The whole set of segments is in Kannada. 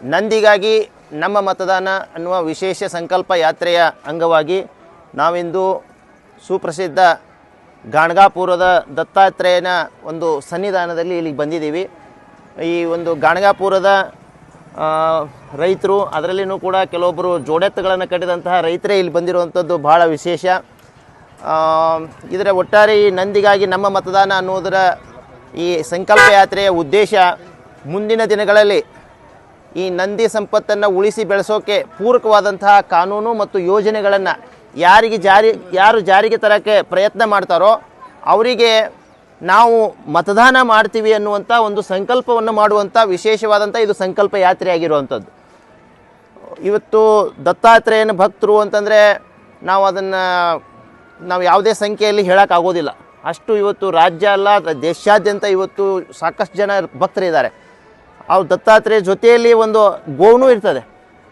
ನಂದಿಗಾಗಿ ನಮ್ಮ ಮತದಾನ ಅನ್ನುವ ವಿಶೇಷ ಸಂಕಲ್ಪ ಯಾತ್ರೆಯ ಅಂಗವಾಗಿ ನಾವಿಂದು ಸುಪ್ರಸಿದ್ಧ ಗಾಣಗಾಪುರದ ದತ್ತಾತ್ರೇಯನ ಒಂದು ಸನ್ನಿಧಾನದಲ್ಲಿ ಇಲ್ಲಿಗೆ ಬಂದಿದ್ದೀವಿ. ಈ ಒಂದು ಗಾಣಗಾಪುರದ ರೈತರು ಅದರಲ್ಲಿನೂ ಕೂಡ ಕೆಲವೊಬ್ಬರು ಜೋಡೆತ್ತುಗಳನ್ನು ಕಟ್ಟಿದಂತಹ ರೈತರೇ ಇಲ್ಲಿ ಬಂದಿರುವಂಥದ್ದು ಭಾಳ ವಿಶೇಷ. ಇದರ ಒಟ್ಟಾರೆ ಈ ನಂದಿಗಾಗಿ ನಮ್ಮ ಮತದಾನ ಅನ್ನುವುದರ ಈ ಸಂಕಲ್ಪ ಯಾತ್ರೆಯ ಉದ್ದೇಶ ಮುಂದಿನ ದಿನಗಳಲ್ಲಿ ಈ ನಂದಿ ಸಂಪತ್ತನ್ನು ಉಳಿಸಿ ಬೆಳೆಸೋಕೆ ಪೂರಕವಾದಂತಹ ಕಾನೂನು ಮತ್ತು ಯೋಜನೆಗಳನ್ನು ಯಾರಿಗೆ ಜಾರಿ, ಯಾರು ಜಾರಿಗೆ ತರೋಕ್ಕೆ ಪ್ರಯತ್ನ ಮಾಡ್ತಾರೋ ಅವರಿಗೆ ನಾವು ಮತದಾನ ಮಾಡ್ತೀವಿ ಅನ್ನುವಂಥ ಒಂದು ಸಂಕಲ್ಪವನ್ನು ಮಾಡುವಂಥ ವಿಶೇಷವಾದಂಥ ಇದು ಸಂಕಲ್ಪ ಯಾತ್ರೆ ಆಗಿರುವಂಥದ್ದು. ಇವತ್ತು ದತ್ತಾತ್ರೇಯನ ಭಕ್ತರು ಅಂತಂದರೆ ನಾವು ಅದನ್ನು ನಾವು ಯಾವುದೇ ಸಂಖ್ಯೆಯಲ್ಲಿ ಹೇಳೋಕ್ಕಾಗೋದಿಲ್ಲ ಅಷ್ಟು ಇವತ್ತು ರಾಜ್ಯ ಅಲ್ಲ, ದೇಶಾದ್ಯಂತ ಇವತ್ತು ಸಾಕಷ್ಟು ಜನ ಭಕ್ತರಿದ್ದಾರೆ. ಅವ್ರು ದತ್ತಾತ್ರೇಯ ಜೊತೆಯಲ್ಲಿ ಒಂದು ಗೋವೂ ಇರ್ತದೆ.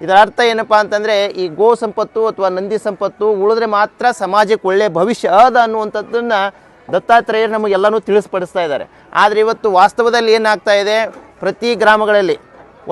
ಇದರ ಅರ್ಥ ಏನಪ್ಪ ಅಂತಂದರೆ ಈ ಗೋ ಸಂಪತ್ತು ಅಥವಾ ನಂದಿ ಸಂಪತ್ತು ಉಳಿದ್ರೆ ಮಾತ್ರ ಸಮಾಜಕ್ಕೆ ಒಳ್ಳೆಯ ಭವಿಷ್ಯ ಅದ ಅನ್ನುವಂಥದ್ದನ್ನು ದತ್ತಾತ್ರೇಯರು ನಮಗೆಲ್ಲನೂ ತಿಳಿಸ್ಪಡಿಸ್ತಾ ಇದ್ದಾರೆ. ಆದರೆ ಇವತ್ತು ವಾಸ್ತವದಲ್ಲಿ ಏನಾಗ್ತಾ ಇದೆ? ಪ್ರತಿ ಗ್ರಾಮಗಳಲ್ಲಿ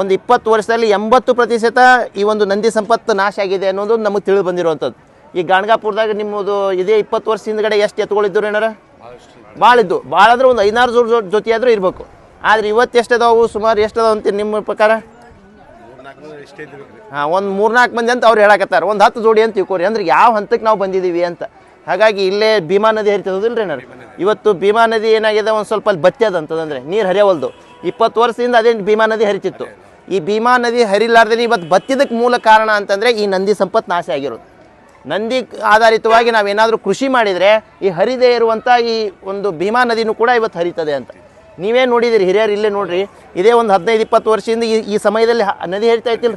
ಒಂದು ಇಪ್ಪತ್ತು ವರ್ಷದಲ್ಲಿ ಎಂಬತ್ತು ಪ್ರತಿಶತ ಈ ಒಂದು ನಂದಿ ಸಂಪತ್ತು ನಾಶ ಆಗಿದೆ ಅನ್ನೋದು ನಮಗೆ ತಿಳಿದು ಬಂದಿರುವಂಥದ್ದು. ಈ ಗಾಣಗಾಪುರದಾಗ ನಿಮ್ಮದು ಇದೇ ಇಪ್ಪತ್ತು ವರ್ಷ ಹಿಂದ್ಗಡೆ ಎಷ್ಟು ಎತ್ತುಗಳಿದ್ದರು ಏನಾರ? ಭಾಳ ಇದ್ದು ಭಾಳ ಅಂದ್ರೆ ಒಂದು ಐನಾರು ಜೋಡಿ ಜೊತೆಯಾದರೂ ಇರಬೇಕು. ಆದರೆ ಇವತ್ತು ಎಷ್ಟು ಅದಾವು ಸುಮಾರು ಎಷ್ಟು ಅದಾವ ಅಂತೀರಿ ನಿಮ್ಮ ಪ್ರಕಾರ? ಹಾಂ, ಒಂದು ಮೂರ್ನಾಲ್ಕು ಮಂದಿ ಅಂತ ಅವ್ರು ಹೇಳಕತ್ತಾರ. ಒಂದು ಹತ್ತು ಜೋಡಿ ಅಂತ ತಿಳ್ಕೊರಿ. ಅಂದ್ರೆ ಯಾವ ಹಂತಕ್ಕೆ ನಾವು ಬಂದಿದ್ದೀವಿ ಅಂತ. ಹಾಗಾಗಿ ಇಲ್ಲೇ ಭೀಮಾ ನದಿ ಹರಿತದಿಲ್ಲ ಏನಾರು ಇವತ್ತು ಭೀಮಾ ನದಿ ಏನಾಗಿದೆ? ಒಂದು ಸ್ವಲ್ಪ ಅಲ್ಲಿ ಬತ್ತಿ ಅದ ಅಂತದಂದ್ರೆ, ನೀರು ಹರಿಯವಲ್ದು. ಇಪ್ಪತ್ತು ವರ್ಷದಿಂದ ಅದೇ ಭೀಮಾ ನದಿ ಹರಿತಿತ್ತು. ಈ ಭೀಮಾ ನದಿ ಹರಿಲಾರ್ದೇ ಇವತ್ತು ಬತ್ತಿದಕ್ಕೆ ಮೂಲ ಕಾರಣ ಅಂತಂದರೆ ಈ ನಂದಿ ಸಂಪತ್ತು ನಾಶ ಆಗಿರೋದು. ನಂದಿ ಆಧಾರಿತವಾಗಿ ನಾವೇನಾದರೂ ಕೃಷಿ ಮಾಡಿದರೆ ಈ ಹರಿದೇ ಇರುವಂಥ ಈ ಒಂದು ಭೀಮಾ ನದಿನೂ ಕೂಡ ಇವತ್ತು ಹರಿತದೆ ಅಂತ. ನೀವೇ ನೋಡಿದಿರಿ, ಹಿರಿಯರು ಇಲ್ಲೇ ನೋಡ್ರಿ. ಇದೇ ಒಂದು ಹದಿನೈದು, ಇಪ್ಪತ್ತು ವರ್ಷದಿಂದ ಈ ಈ ಸಮಯದಲ್ಲಿ ನದಿ ಹೇಳ್ತಾ ಇತ್ತಿಲ್ಲ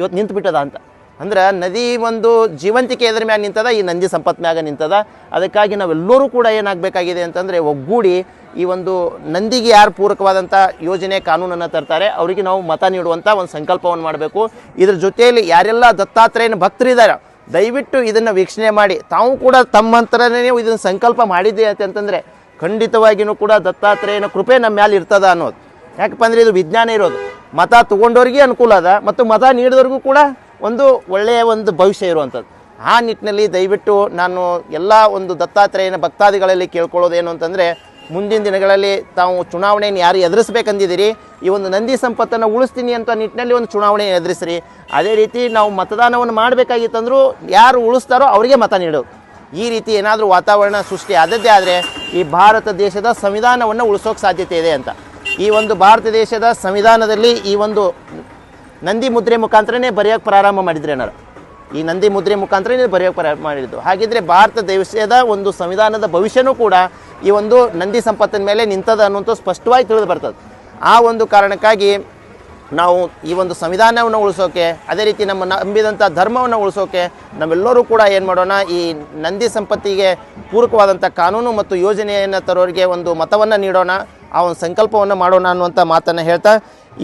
ಇವತ್ತು ನಿಂತು ಬಿಟ್ಟದ ಅಂತ. ಅಂದ್ರೆ ನದಿ ಒಂದು ಜೀವಂತಿಕೆ ಎದ್ರ ಮ್ಯಾಗ ನಿಂತದ, ಈ ನಂದಿ ಸಂಪತ್ ಮ್ಯಾಗ ನಿಂತದ. ಅದಕ್ಕಾಗಿ ನಾವೆಲ್ಲರೂ ಕೂಡ ಏನಾಗಬೇಕಾಗಿದೆ ಅಂತಂದರೆ ಒಗ್ಗೂಡಿ ಈ ಒಂದು ನಂದಿಗೆ ಯಾರು ಪೂರಕವಾದಂಥ ಯೋಜನೆ, ಕಾನೂನನ್ನು ತರ್ತಾರೆ. ಅವರಿಗೆ ನಾವು ಮತ ನೀಡುವಂಥ ಒಂದು ಸಂಕಲ್ಪವನ್ನು ಮಾಡಬೇಕು. ಇದ್ರ ಜೊತೆಯಲ್ಲಿ ಯಾರೆಲ್ಲ ದತ್ತಾತ್ರೇಯನ ಭಕ್ತರಿದ್ದಾರೆ ದಯವಿಟ್ಟು ಇದನ್ನು ವೀಕ್ಷಣೆ ಮಾಡಿ. ತಾವು ಕೂಡ ತಮ್ಮಂತರನೇ ಇದನ್ನು ಸಂಕಲ್ಪ ಮಾಡಿದ್ದೆ ಅಂತಂದರೆ ಖಂಡಿತವಾಗಿಯೂ ಕೂಡ ದತ್ತಾತ್ರೇಯನ ಕೃಪೆ ನಮ್ಮ ಮ್ಯಾಲೆ ಇರ್ತದ ಅನ್ನೋದು. ಯಾಕಪ್ಪ ಅಂದರೆ ಇದು ವಿಜ್ಞಾನ ಇರೋದು. ಮತ ತೊಗೊಂಡವ್ರಿಗೆ ಅನುಕೂಲ ಅದ ಮತ್ತು ಮತ ನೀಡಿದವ್ರಿಗೂ ಕೂಡ ಒಂದು ಒಳ್ಳೆಯ ಒಂದು ಭವಿಷ್ಯ ಇರುವಂಥದ್ದು. ಆ ನಿಟ್ಟಿನಲ್ಲಿ ದಯವಿಟ್ಟು ನಾನು ಎಲ್ಲ ಒಂದು ದತ್ತಾತ್ರೇಯನ ಭಕ್ತಾದಿಗಳಲ್ಲಿ ಕೇಳ್ಕೊಳ್ಳೋದೇನು ಅಂತಂದರೆ, ಮುಂದಿನ ದಿನಗಳಲ್ಲಿ ತಾವು ಚುನಾವಣೆಯನ್ನು ಯಾರು ಎದುರಿಸ್ಬೇಕಂದಿದ್ದೀರಿ, ಈ ಒಂದು ನಂದಿ ಸಂಪತ್ತನ್ನು ಉಳಿಸ್ತೀನಿ ಅಂತ ನಿಟ್ಟಿನಲ್ಲಿ ಒಂದು ಚುನಾವಣೆ ಎದುರಿಸ್ರಿ. ಅದೇ ರೀತಿ ನಾವು ಮತದಾನವನ್ನು ಮಾಡಬೇಕಾಗಿತ್ತಂದರೂ ಯಾರು ಉಳಿಸ್ತಾರೋ ಅವರಿಗೆ ಮತ ನೀಡೋದು. ಈ ರೀತಿ ಏನಾದರೂ ವಾತಾವರಣ ಸೃಷ್ಟಿ ಆದದ್ದೇ ಆದರೆ ಈ ಭಾರತ ದೇಶದ ಸಂವಿಧಾನವನ್ನು ಉಳಿಸೋಕೆ ಸಾಧ್ಯತೆ ಇದೆ ಅಂತ. ಈ ಒಂದು ಭಾರತ ದೇಶದ ಸಂವಿಧಾನದಲ್ಲಿ ಈ ಒಂದು ನಂದಿ ಮುದ್ರೆ ಮುಖಾಂತರನೇ ಬರೆಯೋಕೆ ಪ್ರಾರಂಭ ಮಾಡಿದ್ರೆ ಏನಾರು? ಈ ನಂದಿ ಮುದ್ರೆ ಮುಖಾಂತರನೇ ಬರೆಯೋಕೆ ಪ್ರಾರಂಭ ಮಾಡಿದ್ದು. ಹಾಗಿದ್ರೆ ಭಾರತ ದೇಶದ ಒಂದು ಸಂವಿಧಾನದ ಭವಿಷ್ಯನೂ ಕೂಡ ಈ ಒಂದು ನಂದಿ ಸಂಪತ್ತಿನ ಮೇಲೆ ನಿಂತದ ಅನ್ನುವಂಥ ಸ್ಪಷ್ಟವಾಗಿ ತಿಳಿದು ಬರ್ತದೆ. ಆ ಒಂದು ಕಾರಣಕ್ಕಾಗಿ ನಾವು ಈ ಒಂದು ಸಂವಿಧಾನವನ್ನು ಉಳಿಸೋಕೆ, ಅದೇ ರೀತಿ ನಮ್ಮ ನಂಬಿದಂಥ ಧರ್ಮವನ್ನು ಉಳಿಸೋಕೆ ನಾವೆಲ್ಲರೂ ಕೂಡ ಏನು ಮಾಡೋಣ, ಈ ನಂದಿ ಸಂಪತ್ತಿಗೆ ಪೂರಕವಾದಂಥ ಕಾನೂನು ಮತ್ತು ಯೋಜನೆಯನ್ನು ತರೋರಿಗೆ ಒಂದು ಮತವನ್ನು ನೀಡೋಣ, ಆ ಒಂದು ಸಂಕಲ್ಪವನ್ನು ಮಾಡೋಣ ಅನ್ನುವಂಥ ಮಾತನ್ನು ಹೇಳ್ತಾ,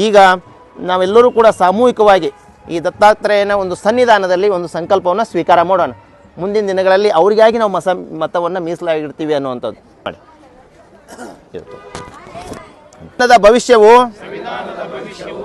ಈಗ ನಾವೆಲ್ಲರೂ ಕೂಡ ಸಾಮೂಹಿಕವಾಗಿ ಈ ದತ್ತಾತ್ರೇಯನ ಒಂದು ಸನ್ನಿಧಾನದಲ್ಲಿ ಒಂದು ಸಂಕಲ್ಪವನ್ನು ಸ್ವೀಕಾರ ಮಾಡೋಣ. ಮುಂದಿನ ದಿನಗಳಲ್ಲಿ ಅವರಿಗಾಗಿ ನಾವು ಮಸ, ಮತವನ್ನು ಮೀಸಲಾಗಿಡ್ತೀವಿ ಅನ್ನುವಂಥದ್ದು. ಮಾಡಿ ಭವಿಷ್ಯವು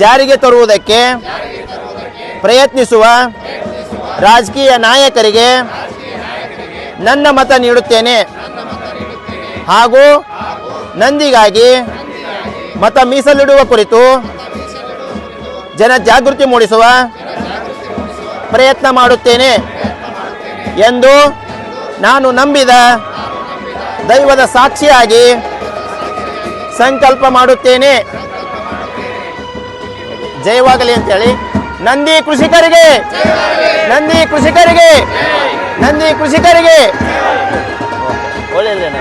ಜಾರಿಗೆ ತರುವುದಕ್ಕೆ ಪ್ರಯತ್ನಿಸುವ ರಾಜಕೀಯ ನಾಯಕರಿಗೆ ನನ್ನ ಮತ ನೀಡುತ್ತೇನೆ. ಹಾಗೂ ನಂದಿಗಾಗಿ ಮತ ಮೀಸಲಿಡುವ ಕುರಿತು ಜನ ಜಾಗೃತಿ ಮೂಡಿಸುವ ಪ್ರಯತ್ನ ಮಾಡುತ್ತೇನೆ ಎಂದು ನಾನು ನಂಬಿದ ದೈವದ ಸಾಕ್ಷಿಯಾಗಿ ಸಂಕಲ್ಪ ಮಾಡುತ್ತೇನೆ. ಜಯವಾಗಲಿ ಅಂತೇಳಿ ನಂದಿ ಕೃಷಿಕರಿಗೆ ನಂದಿ ಕೃಷಿಕರಿಗೆ ನಂದಿ ಕೃಷಿಕರಿಗೆ. ಒಳ್ಳೆಯದೇನ